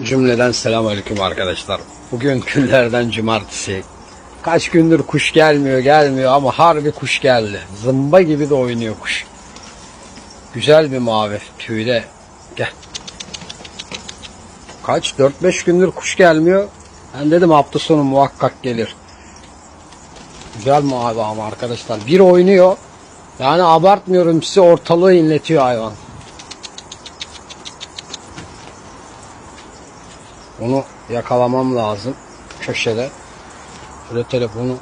Cümleden selamünaleyküm arkadaşlar. Bugün günlerden cumartesi. Kaç gündür kuş gelmiyor gelmiyor ama harbi kuş geldi. Zımba gibi de oynuyor kuş. Güzel bir mavi tüyde. Gel. Kaç? 4-5 gündür kuş gelmiyor. Ben dedim hafta sonu muhakkak gelir. Güzel mavi ama arkadaşlar. Bir oynuyor. Yani abartmıyorum size ortalığı inletiyor hayvan. Onu yakalamam lazım köşede. Şöyle telefonu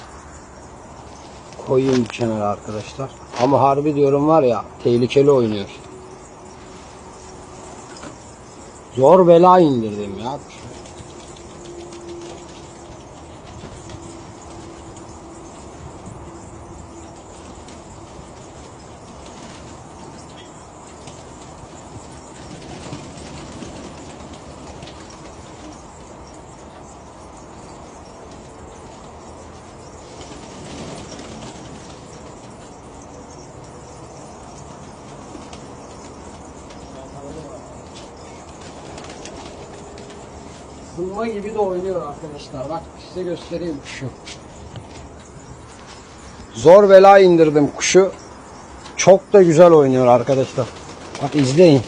koyayım kenara arkadaşlar. Ama harbi diyorum var ya tehlikeli oynuyor. Zor bela indirdim ya. Zımba gibi de oynuyor arkadaşlar. Bak size göstereyim kuşu. Zor bela indirdim kuşu. Çok da güzel oynuyor arkadaşlar. Bak izleyin.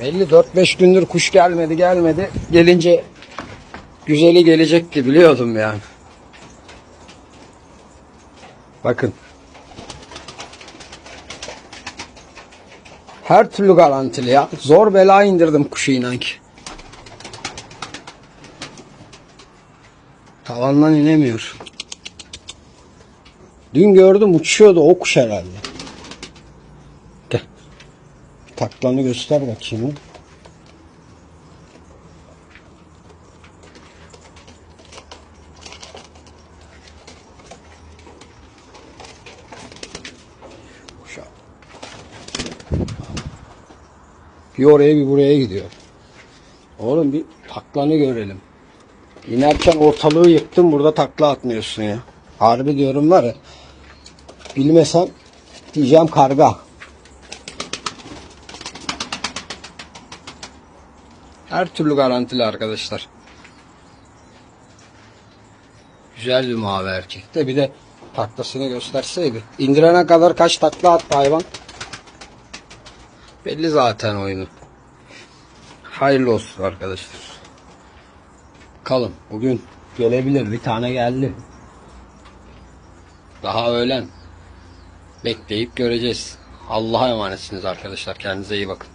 Belli 4-5 gündür kuş gelmedi gelmedi. Gelince güzeli gelecekti biliyordum yani. Bakın. Her türlü garantili ya. Zor bela indirdim kuşu inan ki. Tavandan inemiyor. Dün gördüm uçuyordu o kuş herhalde. Gel. Taklanı göster bakayım. Bir oraya bir buraya gidiyor. Oğlum bir taklanı görelim. İnerken ortalığı yıktın burada takla atmıyorsun ya. Harbi diyorum var ya. Bilmesem diyeceğim karga. Her türlü garantili arkadaşlar. Güzel bir mavi erkek de bir de taklasını gösterseydi. İndirene kadar kaç takla attı hayvan. Belli zaten oyunu. Hayırlı olsun arkadaşlar. Bakalım bugün gelebilir. Bir tane geldi. Daha öğlen. Bekleyip göreceğiz. Allah'a emanetsiniz arkadaşlar. Kendinize iyi bakın.